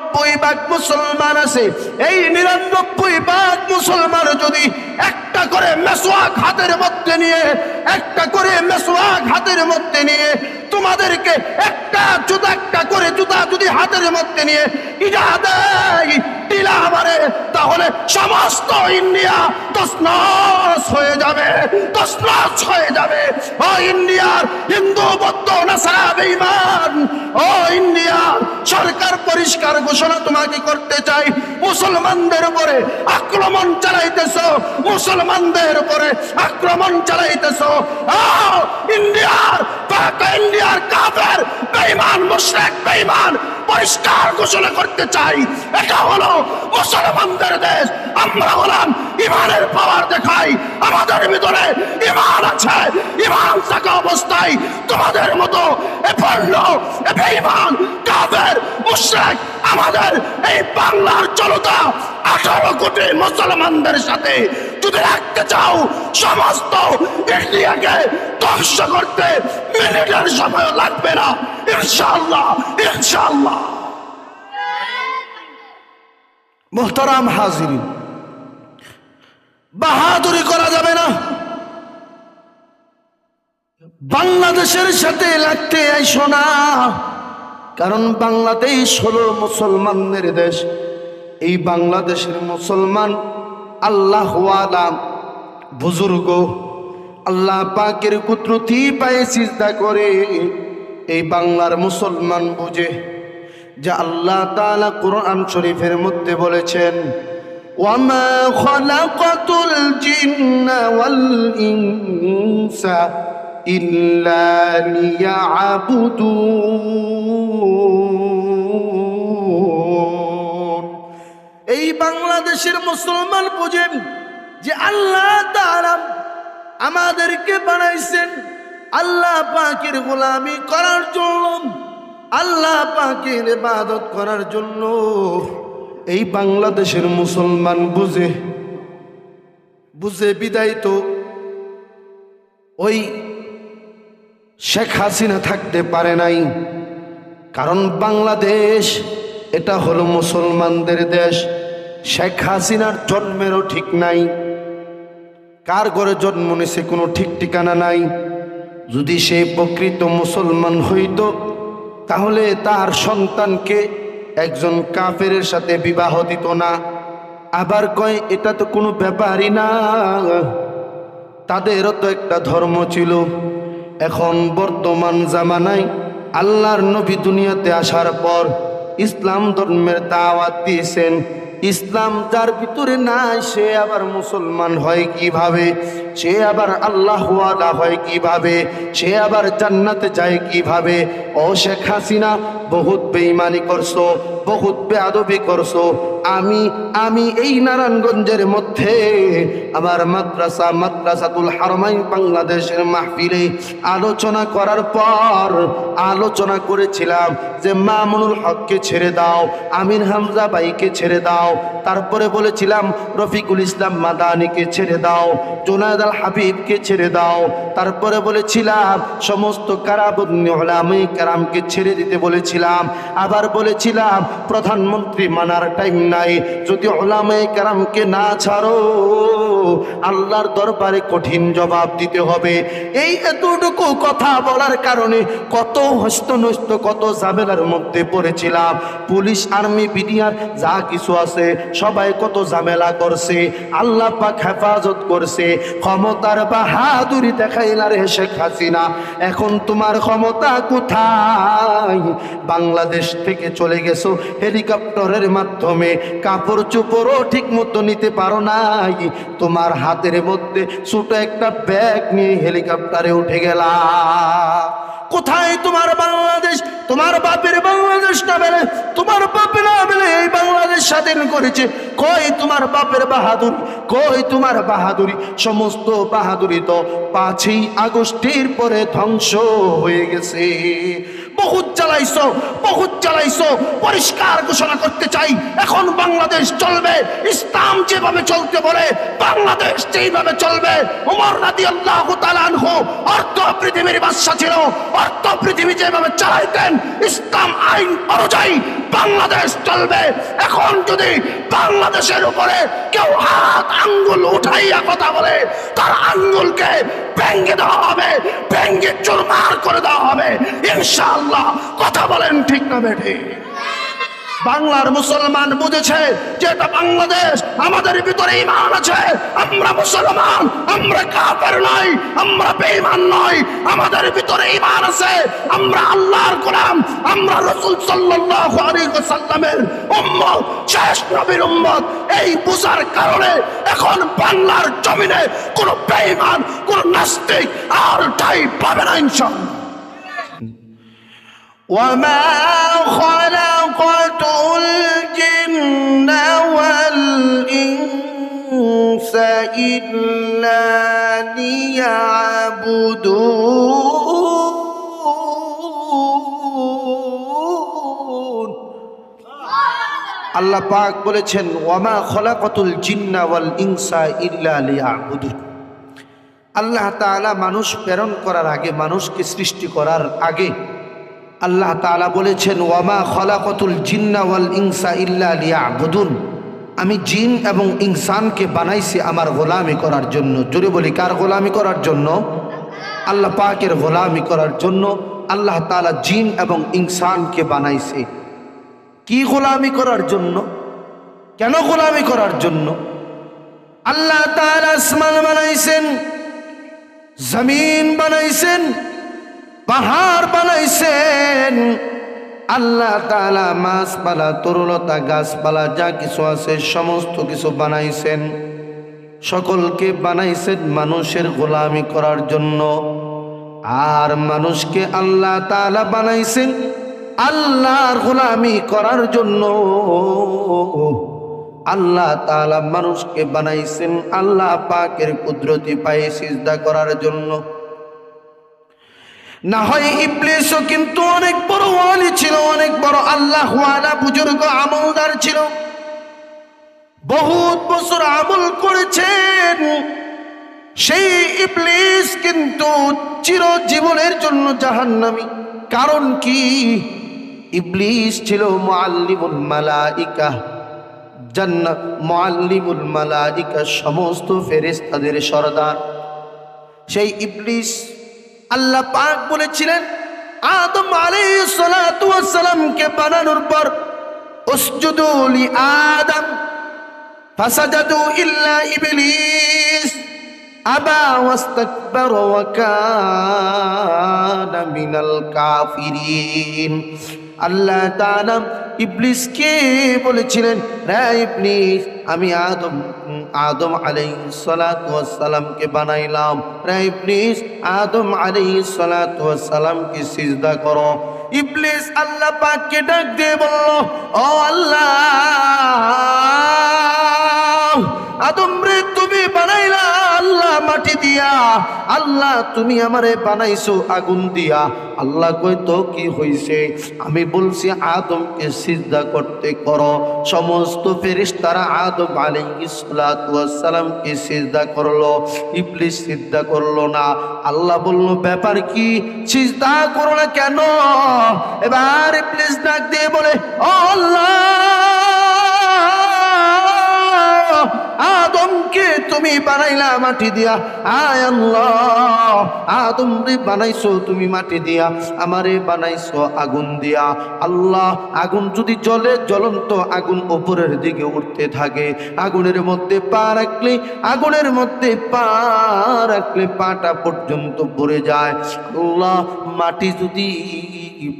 নিরানব্বই ভাগ মুসলমান আছে। এই নিরানব্বই ভাগ মুসলমান যদি একটা করে মেসোয়াক হাতের মধ্যে নিয়ে, একটা করে মেসোয়াক হাতের মধ্যে নিয়ে, তোমাদেরকে একটা জুতা একটা করে জুতা যদি হাতের মধ্যে নিয়ে ইজা দেয় টিলা মারে তাহলে সমস্ত ইন্ডিয়া তসনস হয়ে যাবে, তসনস হয়ে যাবে। ও ইন্ডিয়ার হিন্দু, বৌদ্ধ, নাসারা, বেঈমান, ও ইন্ডিয়া সরকার পরিষ্কার ঘোষণা তোমাকে করতে চাই। মুসলমানদের উপরে আক্রমণ চালাইতেছ, মুসলমানদের উপরে আক্রমণ চালাইতেছ। ও ইন্ডিয়ার ইন্ডিয়ার কাফের, বেঈমান, মুশরিক, বেঈমান পরিষ্কার ঘোষণা করতে চাই। এটা হলো মুসলমানদের দেশ। আমরা হলাম ইমানের পাওয়ার দেখাই। আমাদের ভিতরে ইমান আছে। ইমান থাকা অবস্থায় তোমাদের মতো এ পড়ল এ কাফের, মুশরিক আমাদের এই বাংলার জনতা আঠারো কোটি মুসলমানদের সাথে যদি রাখতে চাও, সমস্ত ইন্ডিয়াকে ধ্বংস করতে মিনিটের সময় লাগবে না। ইনশাআল্লাহ ইনশাআল্লাহ। মোহতারাম হাজির। বাহাদুরি করা যাবে না। বাংলাদেশের সাথে লাগতে আইসো না। কারণ বাংলাদেশ হলো মুসলমানদের দেশ। এই বাংলাদেশের মুসলমান আল্লাহ বুজুর্গ, আল্লাহ পাকের কুদরতি পায়ে সিজদা করে। এই বাংলার মুসলমান বুঝে যে আল্লাহ তাআলা কোরআন শরীফের মধ্যে বলেছেন, ওয়ামা খলাকাতুল জিন্না ইল্লা বাংলাদেশের মুসলমান বুঝেন যে আল্লাহ তাআলা আমাদেরকে বানাইছেন। আল্লাহ পাকের গোলামি করার জন্য, আল্লাহ পাকের ইবাদত করার জন্য। এই বাংলাদেশের মুসলমান বুঝে বুঝে বিদায় তো ওই শেখ হাসিনা থাকতে পারে নাই। কারণ বাংলাদেশ, এটা হলো মুসলমানদের দেশ। শেখ হাসিনার জন্মেরও ঠিক নাই। কার ঘরে জন্ম নিছে কোনো ঠিক ঠিকানা নাই। যদি সে প্রকৃত মুসলমান হইত, তাহলে তার সন্তানকে একজন কাফের সাথে বিবাহ দিত না। আবার কয়, এটা তো কোনো ব্যাপারই না। তাদেরও তো একটা ধর্ম ছিল। এখন বর্তমান জামানায় আল্লাহর নবী দুনিয়াতে আসার পর ইসলাম ধর্মের দাওয়াত দিয়েছেন। ইসলাম যার ভিতরে নাই, সে আবার মুসলমান হয় কীভাবে? সে আবার আল্লাহ হয় কীভাবে? সে আবার জান্নাতে যায় কীভাবে? ও শেখ হাসিনা, বহুত বেইমানি করছ। বহুত বেআবি করছ। আমি আমি এই নারায়ণগঞ্জের মধ্যে আমার মাদ্রাসা, মাদ্রাসাতুল হারমাই বাংলাদেশের মাহফিলে আলোচনা করার পর আলোচনা করেছিলাম যে মামুনুল হককে ছেড়ে দাও আমির হামজা ভাইকে ছেড়ে দাও, তারপরে বলেছিলাম রফিকুল ইসলাম মাদানিকে ছেড়ে দাও, জোনায়দ আল হাবিবকে ছেড়ে দাও, তারপরে বলেছিলাম সমস্ত কারাবন্দি হলামে কারামকে ছেড়ে দিতে বলেছিলাম, আবার বলেছিলাম প্রধানমন্ত্রী মানার টাইম নাই। যদি ওলামে কারামকে না ছাড়ো, আল্লাহর দরবারে কঠিন জবাব দিতে হবে। এই এতটুকু কথা বলার কারণে কত হস্তনস্ত কত ঝামেলার মধ্যে পড়েছিলাম। পুলিশ, আর্মি, বিডিআর, যা কিছু আছে, সবাই কত ঝামেলা করছে। আল্লাহ পাক হেফাজত করছে। ক্ষমতার বাহাদুরি দেখাইলা রে শেখ হাসিনা। এখন তোমার ক্ষমতা কোথায়? বাংলাদেশ থেকে চলে গেছো হেলিকপ্টারের মাধ্যমে কাপড় চোপড়ও ঠিক মতো নিতে পারো নাই। তোমার হাতের মধ্যে ছোট একটা ব্যাগ নিয়ে হেলিকপ্টারে উঠে গেলা। কোথায় তোমার বাংলাদেশ? তোমার বাপের বাংলাদেশ না বেলে তোমার বাপের না বেলে এই বাংলাদেশ স্বাধীন করেছে। কই তোমার বাপের বাহাদুরি? কই তোমার বাহাদুরি? সমস্ত বাহাদুরি তো পাঁচই আগস্টের পরে ধ্বংস হয়ে গেছে। বহুত চালাইছো বহুত বানাইছো পরিষ্কার ঘোষণা করতে চাই। এখন বাংলাদেশ চলবে, ইসলাম যেভাবে চলতে বলে, বাংলাদেশ যেইভাবে চলবে, উমর রাদি আল্লাহ অর্থ পৃথিবীর বাদশা ছিল, অর্থ পৃথিবী যেভাবে চালাইতেন, ইসলাম আইন অনুযায়ী বাংলাদেশ চলবে। এখন যদি বাংলাদেশের উপরে কেউ হাত, আঙ্গুল উঠাইয়া কথা বলে, তার আঙ্গুলকে ভেঙ্গে দেওয়া হবে ভেঙ্গে চুরমার করে দেওয়া হবে। ইনশাআল্লাহ, কথা বলেন ঠিক না বেঠে। বাংলার মুসলমান বুঝেছে যে এটা বাংলাদেশ, আমাদের ভিতরে ইমান আছে। আমরা মুসলমান, আমরা কাফের নই, আমরা বেঈমান নই, আমাদের ভিতরে ইমান আছে। আমরা আল্লাহর গোলাম, আমরা রাসূল সাল্লাল্লাহু আলাইহি ওয়াসাল্লামের উম্মত, শেষ নবীর উম্মত। এই বুঝার কারণে এখন বাংলার জমিনে কোন বেঈমান, কোন নাস্তিক আর ঠাই পাবে না ইনশাআল্লাহ। وما خلقت الجن والإنس إلا ليعبدون আল্লাহ পাক বলেছেন ওয়ামা খলাকতুল জিন্না ওয়াল ইনসা ইল্লা লিয়াবুদুন আল্লাহ তাআলা মানুষ প্রেরণ করার আগে মানুষকে সৃষ্টি করার আগে আল্লাহ তাআলা বলেছেন, ওয়ামা খলাকতুল জিন্না ওয়াল ইনসা ইল্লা লিয়াবুদুন। আমি জিন এবং ইনসানকে বানাইছি আমার গোলামি করার জন্য। জোরে বলি, কার গোলামি করার জন্য? আল্লাহ পাকের গোলামি করার জন্য আল্লাহ তাআলা জিন এবং ইনসানকে বানাইছে। কি গোলামি করার জন্য? কেন গোলামি করার জন্য? আল্লাহ তাআলা আসমান বানাইছেন, জমিন বানাইছেন পাহাড় বানাইছেন। আল্লাহ তাআলা মাছপালা, তরুলতা, গাছপালা, যা কিছু আছে, সমস্ত কিছু বানাইছেন। সকলকে বানাইছেন মানুষের গোলামি করার জন্য। আর মানুষকে আল্লাহ তালা বানাইছেন আল্লাহর গোলামি করার জন্য। আল্লাহ তালা মানুষকে বানাইছেন আল্লাহ পাকের কুদরতি পায়ে সিজদা করার জন্য। না হয় ইবলিসও কিন্তু অনেক বড় ওয়ালি ছিল, অনেক বড় আল্লাহ ওয়ালা বুজুর্গ আমলদার ছিল। বহুত বছর আমল করেছেন, সেই ইবলিস কিন্তু চিরজীবনের জন্য জাহান্নামী। কারণ কি? ইবলিস ছিল মুআল্লিমুল মালাইকা। জান্নাত, মুআল্লিমুল মালাইকা, সমস্ত ফেরেশতাদের সরদার। সেই ইবলিস আল্লাহ পাক বলেছিলেন, আদম আলাইসালামকে বানানোর পর, উসজুদু লি আদম, ফাসাজাদু ইল্লা ইবলিস, আবা ওয়াস্তাকবার ওয়া কানা আল্লাহ তাআলা ইবলিসকে বলেছিলেন রে ইবলিস, আমি আদম আদম ওয়াস বানাইলাম। রে ইবলিস, আদম আলাইহিস সালাতু ওয়াস সালামকে সিজদা করো। ইবলিস আল্লাহ পাককে ডাক দিয়ে বলল, ও আল্লাহ, আদম রে তুমি বানাইলা আল্লাহ মাটি দিয়া, আল্লাহ তুমি আমারে বানাইছো আগুন দিয়া। আল্লাহ কই তো কি হইছে? আমি বলছি, আদমকে সিজদা করতে করো। সমস্ত ফেরেশতারা আদম আলাইহিস সালাতু ওয়াস সালামকে সিজদা করল, ইবলিস সিজদা করল না। আল্লাহ বলল, ব্যাপার কি? সিজদা করো না কেন? এবার ইবলিস ডাক দিয়ে বলে, ও আল্লাহ আদমকে তুমি বানাইলা মাটি দিয়া। আয় আল্লাহ, আদম রে বানাইছো তুমি মাটি দিয়া, আমারে বানাইছো আগুন দিয়া। আল্লাহ, আগুন যদি জলে জ্বলন্ত আগুন উপরের দিকে উঠতে থাকে। আগুনের মধ্যে পা রাখলে, আগুনের মধ্যে পা রাখলে পাটা পর্যন্ত ভরে যায়। আল্লাহ, মাটি যদি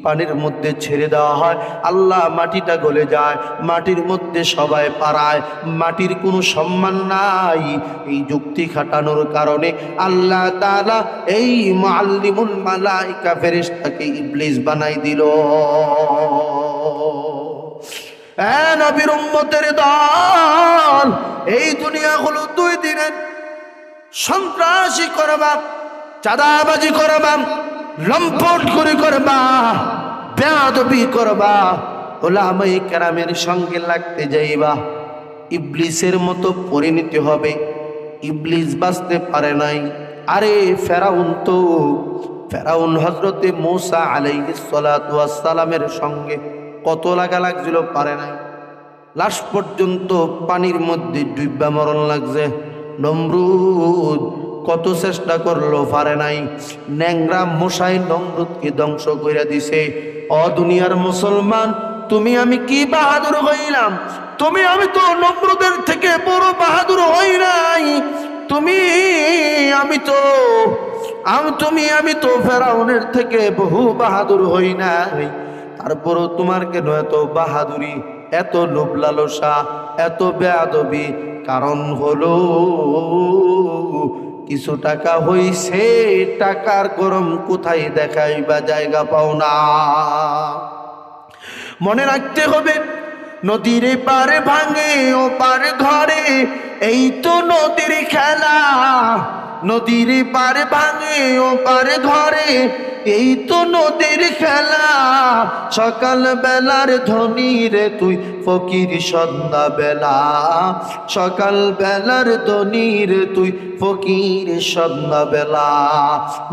পানির মধ্যে ছেড়ে দেওয়া হয়, আল্লাহ মাটিটা গলে যায়। মাটির মধ্যে সবাই পারায় মাটির কোনো সম্মান নাই। এই যুক্তি খাটানোর কারণে আল্লাহ তাআলা এই মুআল্লিমুল মালাইকা ফেরেশতাকে ইবলিস বানাই দিল। দল, এই দুনিয়া দুই দিনের সন্ত্রাসী করবা, চাঁদাবাজি করবা, লম্পট করে করবা করবা। কেরামের সঙ্গে লাগতে যাইবা। ইবলিসের মতো পরিণতি হবে। ইবলিস বাঁচতে পারে নাই। আরে ফেরাউন তো, ফেরাউন হজরতে মৌসা আলাইসালামের সঙ্গে কত লাগা লাগছিল পারে নাই। লাশ পর্যন্ত পানির মধ্যে ডুববা মরণ লাগছে। নমরুদ কত চেষ্টা করল পারে নাই। ন্যাংরা মশাই নমরুদকে ধ্বংস করে দিছে। অদুনিয়ার মুসলমান তুমি আমি কি বাহাদুর হইলাম? তুমি আমি তো নম্রদের থেকে বড় বাহাদুর হই নাই। তুমি আমি তো, আমি, তুমি আমি তো ফেরাউনের থেকে বহু বাহাদুর হই নাই। তারপরও তোমার কেন এত বাহাদুরি, এত লোভ লালসা এত বেয়াদবি? কারণ হলো, কিছু টাকা হইছে, টাকার গরম কোথায় দেখাই বা জায়গা পাও না। মনে রাখতে হবে নদীর পারে ভাঙে ও পারে ঘরে এই তো নদীর খেলা। নদীর পারে ভাঙে, ও পারে ঘরে এই তো নদীর খেলা সকাল বেলার ধনী রে তুই ফকির সন্ধ্যা বেলা সকাল বেলার ধনী রে তুই ফকির সন্ধ্যা বেলা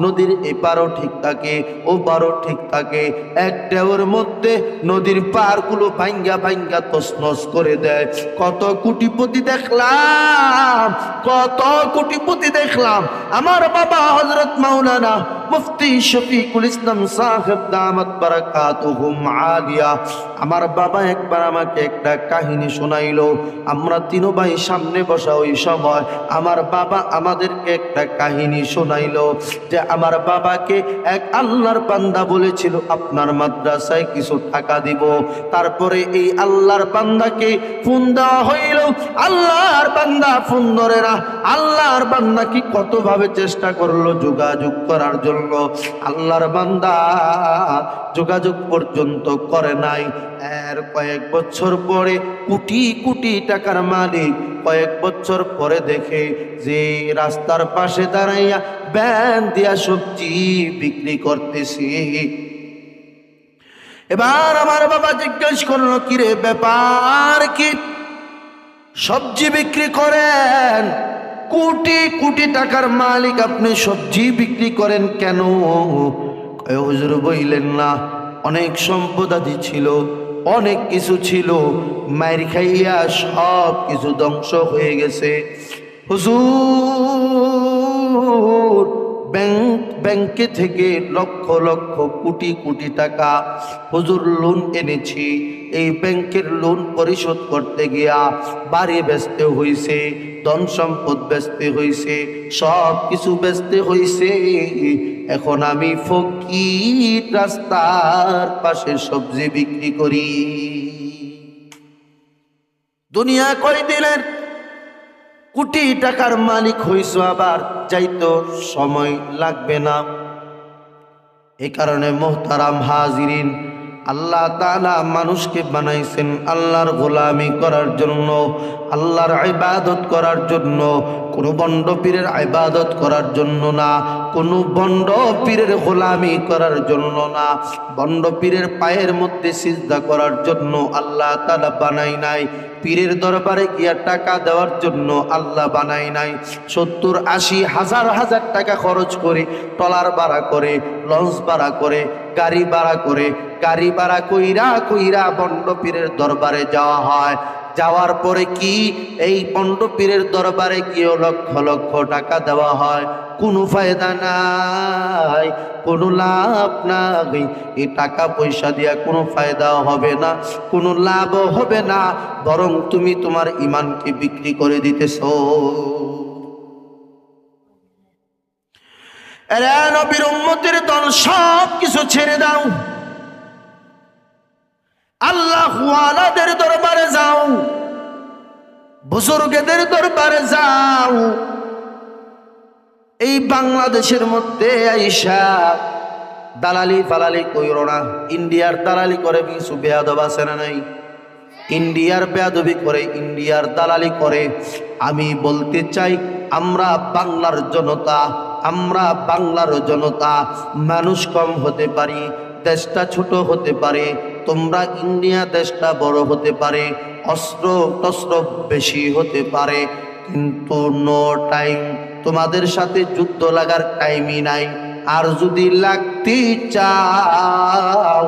নদীর এপারও ঠিক থাকে ও পারও ঠিক থাকে। একটা ওর মধ্যে নদীর পারগুলো ভাঙ্গা ভাঙ্গা তসনস করে দেয়। কত কোটিপতি দেখলাম, কত কোটিপতি দেখলাম। আমার বাবা হজরত মাওলানা মুফতি শফিকুল ইসলাম সাহেব দামাত বারাকাতুহুম আলিয়া। আমার বাবা একবার আমাকে একটা কাহিনী শোনাইলো। আমরা তিনো ভাই সামনে বসা ওই সময় আমার বাবা আমাদেরকে একটা কাহিনী শোনাইলো যে আমার বাবাকে এক আল্লাহর বান্দা বলেছিল, আপনার মাদ্রাসায় কিছু টাকা দিব। তারপরে এই আল্লাহর বান্দাকে ফোন দেওয়া হইল। আল্লাহর বান্দা ফোন ধরে না, আল্লাহর বান্দা কি কতভাবে চেষ্টা করল যোগাযোগ করার জন্য? আল্লাহর বান্দা যোগাযোগ পর্যন্ত করে নাই। এর কয়েক বছর পরে কোটি কোটি টাকার মালিক কয়েক বছর পরে দেখে যে রাস্তার পাশে দাঁড়াইয়া ব্যান দিয়া সবজি বিক্রি করতেছি। এবার আমার বাবা জিজ্ঞেস করল, কিরে, ব্যাপার কি? সবজি বিক্রি করেন? কোটি কোটি টাকার মালিক আপনি সবজি বিক্রি করেন কেন? হুজুর বইলেন না, অনেক সম্পদ আদি ছিল, অনেক কিছু ছিল মায়ের খাইয়া সব কিছু ধ্বংস হয়ে গেছে। হুজুর, ব্যাংক ব্যাংকে থেকে লক্ষ লক্ষ কোটি কোটি টাকা হুজুর লোন এনেছি। এই ব্যাংকের লোন পরিশোধ করতে গিয়া বাড়ি ব্যস্ত হইছে, ধন সম্পদ ব্যস্ত হইছে সব কিছু ব্যস্ত হইছে। এখন আমি ফকির রাস্তার পাশে সবজি বিক্রি করি। দুনিয়া কয় দিলেন কোটি টাকার মালিক হইছ আবার, যাইতো সময় লাগবে না। এই কারণে মোহতারাম হাজিরিন, আল্লাহ তাআলা মানুষকে বানাইছেন আল্লাহর গোলামি করার জন্য, আল্লাহর ইবাদত করার জন্য। কোনো বন্ড পীরের ইবাদত করার জন্য না, কোনো বন্ড পীরের গোলামি করার জন্য না। বন্ড পীরের পায়ের মধ্যে সিজদা করার জন্য আল্লাহ তাআলা বানাই নাই। পীরের দরবারে গিয়া টাকা দেওয়ার জন্য আল্লাহ বানাই নাই। সত্তর, আশি, হাজার হাজার টাকা খরচ করে টলার ভাড়া করে, লঞ্চ ভাড়া করে, গাড়ি ভাড়া করে, গাড়ি ভাড়া কইরা কইরা বন্ড পীরের দরবারে যাওয়া হয়। যাওয়ার পরে কি এই পণ্ড পীরের দরবারে গিয়েও লক্ষ লক্ষ টাকা দেওয়া হয়? কোনো ফায়দা নাই, কোনো লাভ নাই। এই টাকা পয়সা দিয়া কোনো ফায়দা হবে না, কোনো লাভও হবে না। বরং তুমি তোমার ইমানকে বিক্রি করে দিতেছ। নবীর উম্মতের দল সব কিছু ছেড়ে দাও। আল্লাহ ওয়ালাদের দরবারে যাও। বুজুর্গদের দরবারে যাও। এই বাংলাদেশের মধ্যে আইসা দালালি ফালালি কইর না। ইন্ডিয়ার দালালি করে কিছু বেয়াদব আছে না নাই? ইন্ডিয়ার বেয়াদবি করে, ইন্ডিয়ার দালালি করে। আমি বলতে চাই, আমরা বাংলার জনতা, আমরা বাংলার জনতা, মানুষ কম হতে পারি, দেশটা ছোট হতে পারে তোমরা ইন্ডিয়া দেশটা বড় হতে পারে, অস্ত্র টস্ত্র বেশি হতে পারে, কিন্তু নো টাইম তোমাদের সাথে যুদ্ধ লাগার টাইমই নাই। আর যদি লাগতে চাও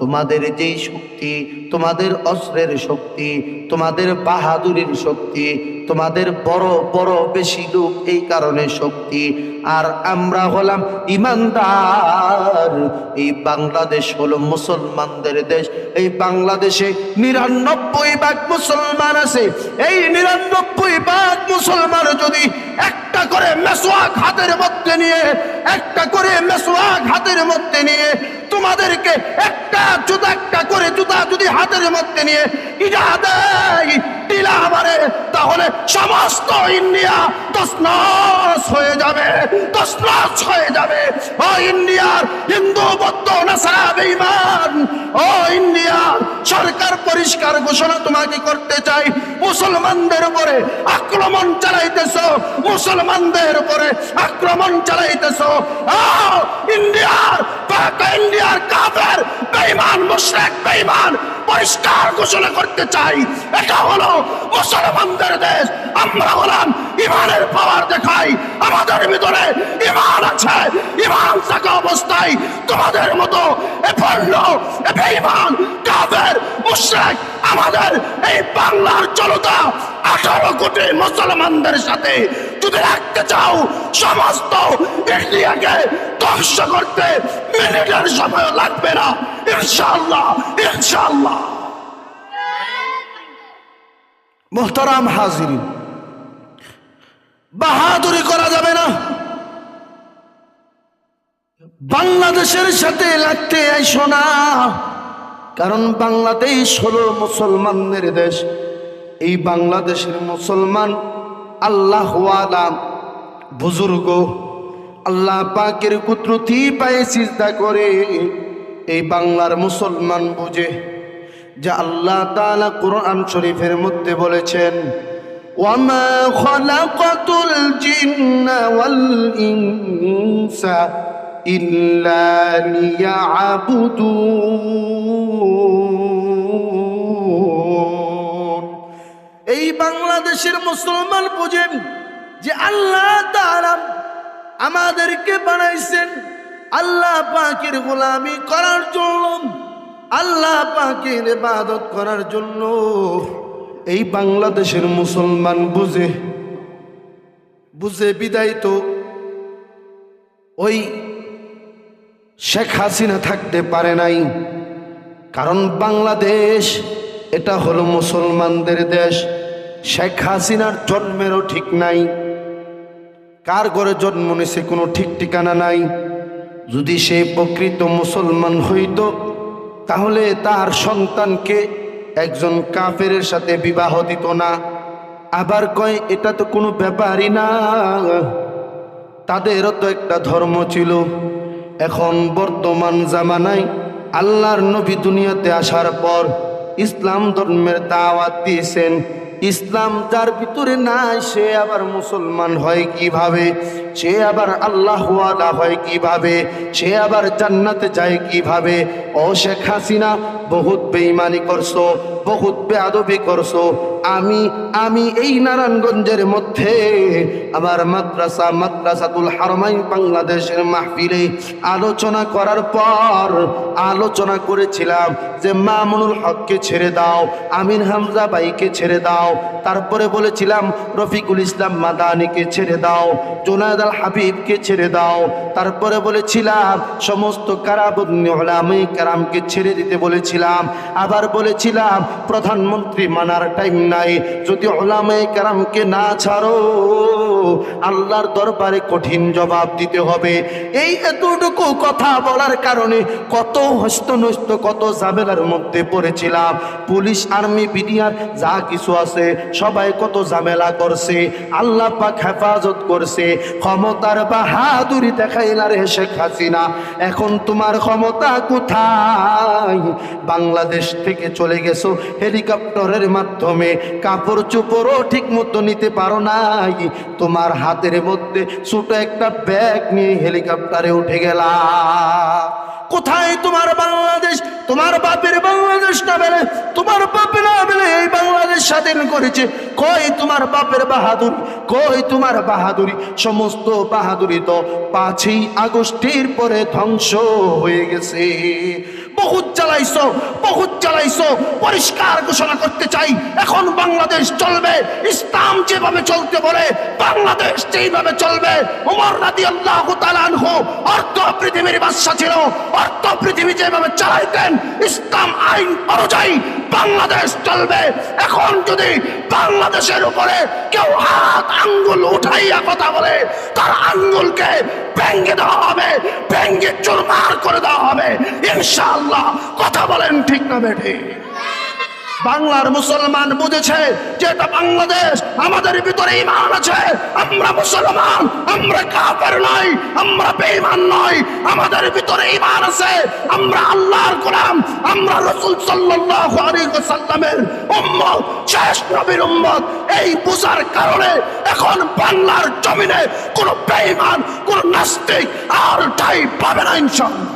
তোমাদের যেই শক্তি, তোমাদের অস্ত্রের শক্তি, তোমাদের বাহাদুরির শক্তি, তোমাদের বড় বড় বেশি লোক এই কারণে শক্তি। আর আমরা হলাম ইমানদার। এই বাংলাদেশ হলো মুসলমানদের দেশ। এই বাংলাদেশে নিরানব্বই ভাগ মুসলমান আছে। এই নিরানব্বই ভাগ মুসলমান যদি একটা করে মেসোয়াক হাতের মধ্যে নিয়ে, একটা করে মেসোয়াক হাতের মধ্যে নিয়ে তোমাদেরকে একটা জুতা, একটা করে জুতা যদি হাতের মধ্যে নিয়ে ইজা দেয় টিলা মারে তাহলে সমস্ত ইন্ডিয়া তসনস হয়ে যাবে তসনস হয়ে যাবে। ও ইন্ডিয়ার হিন্দু, বৌদ্ধ, নাসারা, বেঈমান, ও সরকার পরিষ্কার ঘোষণা তোমাকে করতে চাই। মুসলমানদের উপরে আক্রমণ চালাইতেছ। মুসলমানদের উপরে আক্রমণ চালাইতেছ। ইন্ডিয়ার ইন্ডিয়ার কাফের, বেঈমান, মুশরিক, বেঈমান পরিষ্কার ঘোষণা করতে চাই। এটা হলো মুসলমানদের দেশ। আমরা হলাম ইমানের পাওয়ার দেখাই। আমাদের ভিতরে ইমান আছে। ইমান থাকা অবস্থায় তোমাদের মতো এ আমাদের এই বাংলার জনতা আঠারো কোটি মুসলমানদের সাথে যদি রাখতে চাও, সমস্ত ইন্ডিয়াকে ধ্বংস করতে মিনিটের সময় লাগবে না। ইনশাআল্লাহ ইনশাআল্লাহ। মোহতারাম হাজিরিন, বাহাদুরি করা যাবে না। বাংলাদেশের সাথে লাগতে আইসো না। কারণ বাংলাদেশ হলো মুসলমানদের দেশ এই বাংলাদেশের মুসলমান আল্লাহ বুজুর্গ, আল্লাহ পাকের কুদরতি পায়ে চিন্তা করে এই বাংলার মুসলমান বুঝে যে আল্লাহ তালা কোরআন শরীফের মধ্যে বলেছেন ওয়াল ইনসা ইল্লা এই বাংলাদেশের মুসলমান বুঝেন যে আল্লাহ তাআলা আমাদেরকে বানাইছেন। আল্লাহ পাকের গোলামি করার জন্য, আল্লাহ পাকের ইবাদত করার জন্য। এই বাংলাদেশের মুসলমান বুঝে বুঝে বিদায় তো ওই শেখ হাসিনা থাকতে পারে নাই। কারণ বাংলাদেশ, এটা হলো মুসলমানদের দেশ। শেখ হাসিনার জন্মেরও ঠিক নাই। কার ঘরে জন্ম নিছে কোনো ঠিক ঠিকানা নাই। যদি সে প্রকৃত মুসলমান হইত, তাহলে তার সন্তানকে একজন কাফের সাথে বিবাহ দিত না। আবার কয়, এটা তো কোনো ব্যাপারই না। তাদেরও তো একটা ধর্ম ছিল। এখন বর্তমান জামানায় আল্লাহর নবী দুনিয়াতে আসার পর ইসলাম ধর্মের দাওয়াত দিয়েছেন। ইসলাম তার ভিতরে নাই, সে আবার মুসলমান হয় কীভাবে? সে আবার আল্লাহ হয় কীভাবে? সে আবার জান্নাতে যায় কীভাবে? ও শেখ হাসিনা, বহুত বেইমানি করছ, বহুত বেআবি করছ। আমি আমি এই নারায়ণগঞ্জের মধ্যে আমার মাদ্রাসা, মাদ্রাসাতুল হারমাইন বাংলাদেশের মাহফিলে আলোচনা করার পর আলোচনা করেছিলাম যে মামুনুল হককে ছেড়ে দাও, আমিন হামজা বাইকে ছেড়ে দাও, তারপরে বলেছিলাম রফিকুল ইসলাম মাদানিকে ছেড়ে দাও, জোনায়দ আল হাবিবকে ছেড়ে দাও, তারপরে বলেছিলাম সমস্ত কারাবন্দি ওলামাই কারামকে ছেড়ে দিতে বলেছিলাম। আবার বলেছিলাম, প্রধানমন্ত্রী মানার টাইম নাই। যদি ওলামে কারামকে না ছাড়ো আল্লাহর দরবারে কঠিন জবাব দিতে হবে। এই এতটুকু কথা বলার কারণে কত হস্তনষ্ট, কত ঝামেলার মধ্যে পড়েছিলাম। পুলিশ, আর্মি বিডিআর যা কিছু আছে, সবাই কত ঝামেলা করছে। আল্লাহ পাক হেফাজত করছে। ক্ষমতার বাহাদুরি দেখাইলা রে শেখ হাসিনা, এখন তোমার ক্ষমতা কোথায়? বাংলাদেশ থেকে চলে গেছো, হেলিকপ্টারের মাধ্যমে, কাপড় চোপড়ও ঠিক মতো নিতে পারো নাই। তোমার হাতের মধ্যে ছোট একটা ব্যাগ নিয়ে হেলিকপ্টারে উঠে গেলা। কোথায় তোমার বাংলাদেশ? তোমার বাপের বাংলাদেশ না বেলে তোমার বাপে না বেলে এই বাংলাদেশ স্বাধীন করেছে। কই তোমার বাপের বাহাদুরি? কই তোমার বাহাদুরি? সমস্ত বাহাদুরি তো পাঁচই আগস্টের পরে ধ্বংস হয়ে গেছে। বহুত চালাইছো, বহুত চালাইছো, পরিষ্কার ঘোষণা করতে চাই। এখন বাংলাদেশ চলবে, ইসলাম যেভাবে চলতে বলে বাংলাদেশ যেভাবে চলবে, উমর রাদি আল্লাহ তালানহু অর্থ পৃথিবীর বাদশা ছিল, অর্থ পৃথিবী যেভাবে চালাইতেন, ইসলাম আইন অনুযায়ী বাংলাদেশ চলবে। এখন যদি বাংলাদেশের উপরে কেউ হাত, আঙ্গুল উঠাইয়া কথা বলে, তার আঙ্গুলকে ভেঙ্গে দেওয়া হবে ভেঙ্গে চুরমার করে দেওয়া হবে। ইনশাআল্লাহ কথা বলেন ঠিক না বেঠে। বাংলার মুসলমান বুঝেছে যে এটা বাংলাদেশ, আমাদের ভিতরে ইমান আছে। আমরা মুসলমান, আমরা কাফের নই, আমরা বেঈমান নই, আমাদের ভিতরে ইমান আছে। আমরা আল্লাহর গোলাম, আমরা রাসূল সাল্লাল্লাহু আলাইহি ওয়াসাল্লামের উম্মত, শেষ নবীর উম্মত। এই বুঝার কারণে এখন বাংলার জমিনে কোন বেঈমান, কোন নাস্তিক আর ঠাই পাবে না ইনশাআল্লাহ।